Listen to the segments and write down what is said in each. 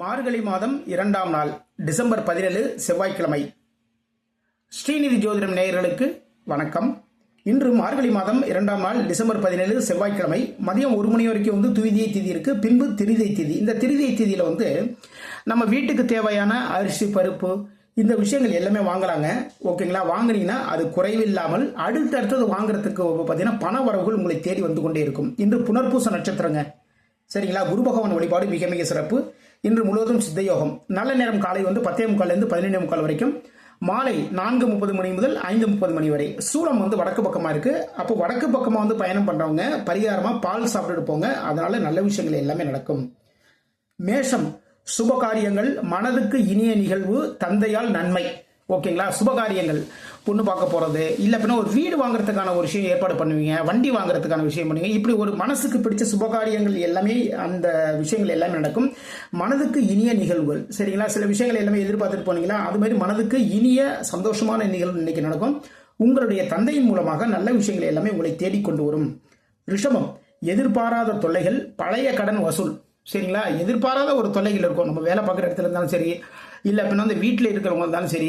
மார்கழி மாதம் இரண்டாம் நாள் டிசம்பர் பதினேழு செவ்வாய்க்கிழமை. ஸ்ரீநிதி ஜோதிடம் நேயர்களுக்கு வணக்கம். இன்று மார்கழி மாதம் இரண்டாம் நாள் டிசம்பர் பதினேழு செவ்வாய்க்கிழமை. மதியம் ஒரு மணி வரைக்கும் வந்து துவிதியை திதி இருக்கு. பின்பு திருதை திதி. இந்த திருதை திதியில வந்து நம்ம வீட்டுக்கு தேவையான அரிசி பருப்பு இந்த விஷயங்கள் எல்லாமே வாங்கலாங்க. ஓகேங்களா? வாங்குனீங்கன்னா அது குறைவில்லாமல் அடுத்தடுத்தது வாங்குறதுக்கு பார்த்தீங்கன்னா பண வரவுகள் உங்களை தேடி வந்து கொண்டே இருக்கும். இன்று புனர்பூச நட்சத்திரங்க. சரிங்களா? குரு பகவான் வழிபாடு மிக மிக சிறப்பு. இன்று முழுவதும் சித்தயோகம். நல்ல நேரம் காலை வந்து பத்தே முக்கால்லேருந்து பதினேழு முக்கால் வரைக்கும். மாலை நான்கு முப்பது மணி முதல் ஐந்து முப்பது மணி வரை. சூளம் வந்து வடக்கு பக்கமாக இருக்கு. அப்போ வடக்கு பக்கமாக வந்து பயணம் பண்ணுறவங்க பரிகாரமாக பால் சாப்பிட்டுட்டு போங்க. அதனால நல்ல விஷயங்கள் எல்லாமே நடக்கும். மேஷம். சுப காரியங்கள் மனதுக்கு இனிய நிகழ்வு தந்தையால் நன்மை. ஓகேங்களா சுபகாரியங்கள். பொண்ணு பார்க்க போகிறது இல்லை அப்படின்னா ஒரு வீடு வாங்குறதுக்கான ஒரு விஷயம் ஏற்பாடு பண்ணுவீங்க. வண்டி வாங்குறதுக்கான விஷயம் பண்ணுவீங்க. இப்படி ஒரு மனசுக்கு பிடிச்ச சுபகாரியங்கள் எல்லாமே அந்த விஷயங்கள் எல்லாமே நடக்கும். மனதுக்கு இனிய நிகழ்வுகள். சரிங்களா? சில விஷயங்கள் எல்லாமே எதிர்பார்த்துட்டு போனீங்களா அது மாதிரி மனதுக்கு இனிய சந்தோஷமான நிகழ்வு இன்னைக்கு நடக்கும். உங்களுடைய தந்தையின் மூலமாக நல்ல விஷயங்கள் எல்லாமே உங்களை தேடிக்கொண்டு வரும். ரிஷபம். எதிர்பாராத தொல்லைகள் பழைய கடன் வசூல். சரிங்களா? எதிர்பாராத ஒரு தொல்லைகள் இருக்கும். நம்ம வேலை பார்க்குற இடத்துல இருந்தாலும் சரி இல்லை அப்படின்னா வந்து வீட்டில் இருக்கிறவங்க இருந்தாலும் சரி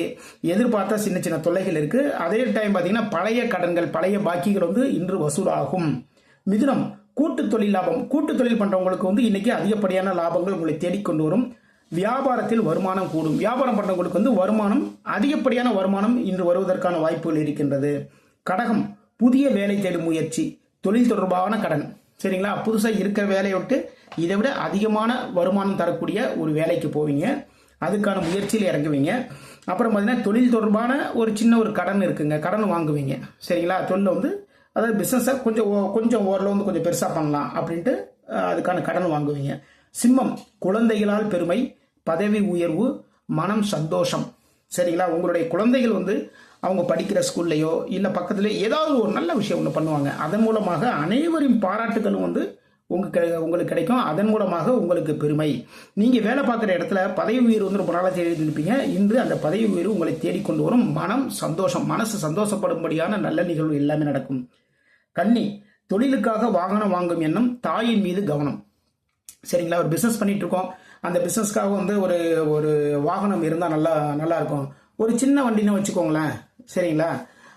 எதிர்பார்த்தா சின்ன சின்ன தொல்லைகள் இருக்குது அதே டைம் பார்த்தீங்கன்னா பழைய கடன்கள் பழைய பாக்கிகள் வந்து இன்று வசூலாகும். மிதுனம் கூட்டு தொழில் லாபம். கூட்டு தொழில் பண்ணுறவங்களுக்கு வந்து இன்றைக்கி அதிகப்படியான லாபங்கள் உங்களை தேடிக்கொண்டு வரும். வியாபாரத்தில் வருமானம் கூடும். வியாபாரம் பண்ணுறவங்களுக்கு வந்து வருமானம் அதிகப்படியான வருமானம் இன்று வருவதற்கான வாய்ப்புகள் இருக்கின்றது. கடகம் புதிய வேலை தேடும் முயற்சி. தொழில் தொடர்பான கடன். சரிங்களா? புதுசாக இருக்கிற வேலையை விட்டு இதை விட அதிகமான வருமானம் தரக்கூடிய ஒரு வேலைக்கு போவீங்க. அதுக்கான முயற்சியில் இறங்குவீங்க. அப்புறம் பார்த்தீங்கன்னா தொழில் தொடர்பான ஒரு சின்ன ஒரு கடன் இருக்குங்க. கடன் வாங்குவீங்க. சரிங்களா? தொழில் வந்து அதாவது பிஸ்னஸை கொஞ்சம் ஓ- கொஞ்சம் ஓரளவு வந்து கொஞ்சம் பெருசாக பண்ணலாம் அப்படின்ட்டு அதுக்கான கடன் வாங்குவீங்க. சிம்மம் குழந்தைகளால் பெருமை பதவி உயர்வு மனம் சந்தோஷம். சரிங்களா? உங்களுடைய குழந்தைகள் வந்து அவங்க படிக்கிற ஸ்கூல்லையோ இல்லை பக்கத்துலேயோ ஏதாவது ஒரு நல்ல விஷயம் ஒன்று பண்ணுவாங்க. அதன் மூலமாக அனைவரின் பாராட்டுகளும் வந்து உங்களுக்கு உங்களுக்கு கிடைக்கும். அதன் மூலமாக உங்களுக்கு பெருமை. நீங்கள் வேலை பார்க்குற இடத்துல பதவி உயிர் வந்து ரொம்ப நாளாக தேடி இருப்பீங்க. இன்று அந்த பதவி உயிர் உங்களை தேடிக்கொண்டு வரும் மனம் சந்தோஷம். மனசு சந்தோஷப்படும்படியான நல்ல நிகழ்வு எல்லாமே நடக்கும். கண்ணி தொழிலுக்காக வாகனம் வாங்கும் எண்ணம் தாயின் மீது கவனம். சரிங்களா? ஒரு பிஸ்னஸ் பண்ணிட்டு இருக்கோம். அந்த பிஸ்னஸ்க்காக வந்து ஒரு ஒரு வாகனம் இருந்தால் நல்லா நல்லா இருக்கும். ஒரு சின்ன வண்டின்னு வச்சுக்கோங்களேன். சரிங்களா?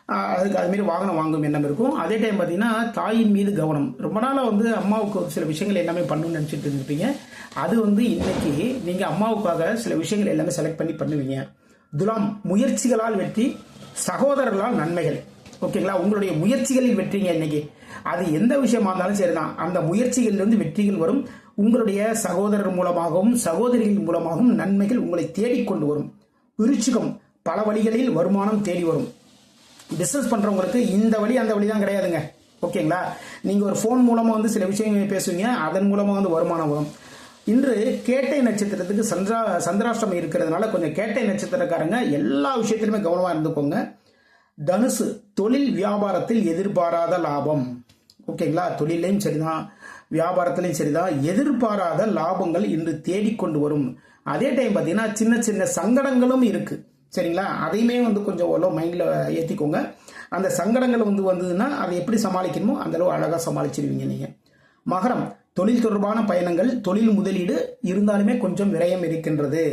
அதுக்கு அதுமாரி வாகனம் வாங்கும் எண்ணம் இருக்கும். அதே டைம் பார்த்தீங்கன்னா தாயின் மீது கவனம். ரொம்ப நாளாக வந்து அம்மாவுக்கு ஒரு சில விஷயங்கள் எல்லாமே பண்ணணும்னு நினச்சிட்டு இருந்துருப்பீங்க. அது வந்து இன்னைக்கு நீங்கள் அம்மாவுக்காக சில விஷயங்கள் எல்லாமே செலக்ட் பண்ணி பண்ணுவீங்க. துலாம் முயற்சிகளால் வெற்றி சகோதரர்களால் நன்மைகள். ஓகேங்களா? உங்களுடைய முயற்சிகளில் வெற்றிங்க இன்னைக்கு. அது எந்த விஷயமா இருந்தாலும் சரிதான். அந்த முயற்சிகளிலிருந்து வெற்றிகள் வரும். உங்களுடைய சகோதரர் மூலமாகவும் சகோதரிகள் மூலமாகவும் நன்மைகள் உங்களை தேடிக்கொண்டு வரும். விருச்சிகம் பல வழிகளில் வருமானம் தேடி வரும். பிஸ்னஸ் பண்ணுறவங்களுக்கு இந்த வழி அந்த வழி தான் கிடையாதுங்க. ஓகேங்களா? நீங்கள் ஒரு ஃபோன் மூலமாக வந்து சில விஷயங்கள் பேசுவீங்க அதன் மூலமாக வந்து வருமானம் வரும். இன்று கேட்டை நட்சத்திரத்துக்கு சந்திரா சந்திராஷ்டமம் இருக்கிறதுனால கொஞ்சம் கேட்டை நட்சத்திரக்காரங்க எல்லா விஷயத்திலுமே கவனமாக இருந்துக்கோங்க. தனுசு தொழில் வியாபாரத்தில் எதிர்பாராத லாபம். ஓகேங்களா? தொழிலையும் சரிதான் வியாபாரத்திலையும் சரிதான். எதிர்பாராத லாபங்கள் இன்று தேடிக்கொண்டு வரும். அதே டைம் பார்த்தீங்கன்னா சின்ன சின்ன சங்கடங்களும் இருக்குது சரிங்களா? அதையுமே வந்து கொஞ்சம் ஓரளவு மைண்டில் ஏற்றிக்கோங்க அந்த சங்கடங்கள் வந்து வந்ததுன்னா அதை எப்படி சமாளிக்கணுமோ அந்த அளவு அழகாக சமாளிச்சிருவீங்க நீங்கள் மகரம் தொழில் தொடர்பான பயணங்கள் தொழில் முதலீடு இருந்தாலுமே கொஞ்சம் விரயம் இருக்கின்றது.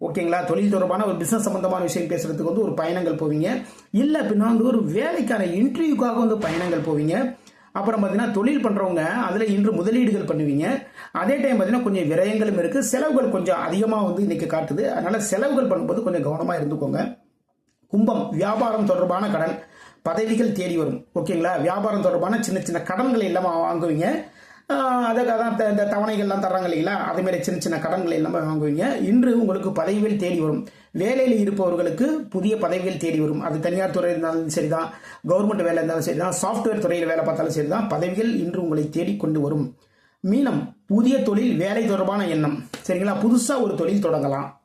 ஓகேங்களா? தொழில் தொடர்பான ஒரு பிஸ்னஸ் சம்பந்தமான விஷயம் பேசுறதுக்கு வந்து ஒரு பயணங்கள் போவீங்க. இல்லை அப்படின்னா வந்து ஒரு வேலைக்கான இன்டர்வியூக்காக வந்து பயணங்கள் போவீங்க. அப்புறம் பார்த்தீங்கன்னா தொழில் பண்ணுறவங்க அதில் இன்று முதலீடுகள் பண்ணுவீங்க. அதே டைம் பார்த்தீங்கன்னா கொஞ்சம் விரயங்களும் இருக்குது செலவுகள் கொஞ்சம் அதிகமாக வந்து இன்றைக்கி காட்டுது. அதனால் செலவுகள் பண்ணும்போது கொஞ்சம் கவனமாக இருந்துக்கோங்க. கும்பம் வியாபாரம் தொடர்பான கடன் பதவிகள் தேடி வரும். ஓகேங்களா? வியாபாரம் தொடர்பான சின்ன சின்ன கடன்களை எல்லாம் வாங்குவீங்க. அதுக்காக த- இந்த தவணைகள்லாம் தர்றாங்க இல்லைங்களா? அதே மாதிரி சின்ன சின்ன கடன்களை எல்லாமே வாங்குவீங்க. இன்று உங்களுக்கு பதவிகள் தேடி வரும். வேலையில் இருப்பவர்களுக்கு புதிய பதவிகள் தேடி வரும். அது தனியார் துறை இருந்தாலும் சரி தான் கவர்மெண்ட் வேலை இருந்தாலும் சரி தான் சாஃப்ட்வேர் துறையில் வேலை பார்த்தாலும் சரி தான் பதவிகள் இன்று உங்களை தேடிக்கொண்டு வரும். மீனம் புதிய தொழில் வேலை தொடர்பான எண்ணம். சரிங்களா? புதுசாக ஒரு தொழில் தொடங்கலாம்.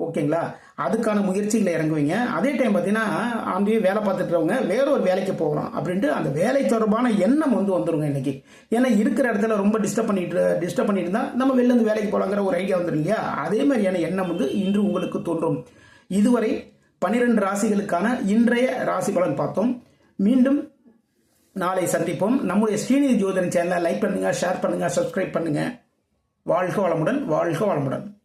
ஓகேங்களா? அதுக்கான முயற்சிகளை இறங்குவீங்க. அதே டைம் பார்த்தீங்கன்னா அங்கேயும் வேலை பார்த்துட்டுறவங்க வேற ஒரு வேலைக்கு போகிறோம் அப்படின்ட்டு அந்த வேலை தொடர்பான எண்ணம் வந்து வந்துருங்க இன்னைக்கு. ஏன்னா இருக்கிற இடத்துல ரொம்ப டிஸ்டர்ப் பண்ணிட்டு டிஸ்டர்ப் பண்ணிட்டு இருந்தால் நம்ம வெளிலேருந்து வேலைக்கு போகலாங்கிற ஒரு ஐடியா வந்துடும் இல்லையா? அதே மாதிரியான எண்ணம் வந்து இன்று உங்களுக்கு தோன்றும். இதுவரை பன்னிரெண்டு ராசிகளுக்கான இன்றைய ராசி பலன் பார்த்தோம். மீண்டும் நாளை சந்திப்போம். நம்முடைய ஸ்ரீநிதி ஜோதன் சேனலை லைக் பண்ணுங்கள் ஷேர் பண்ணுங்கள் சப்ஸ்கிரைப் பண்ணுங்கள் வாழ்க வளமுடன் வாழ்க வளமுடன்.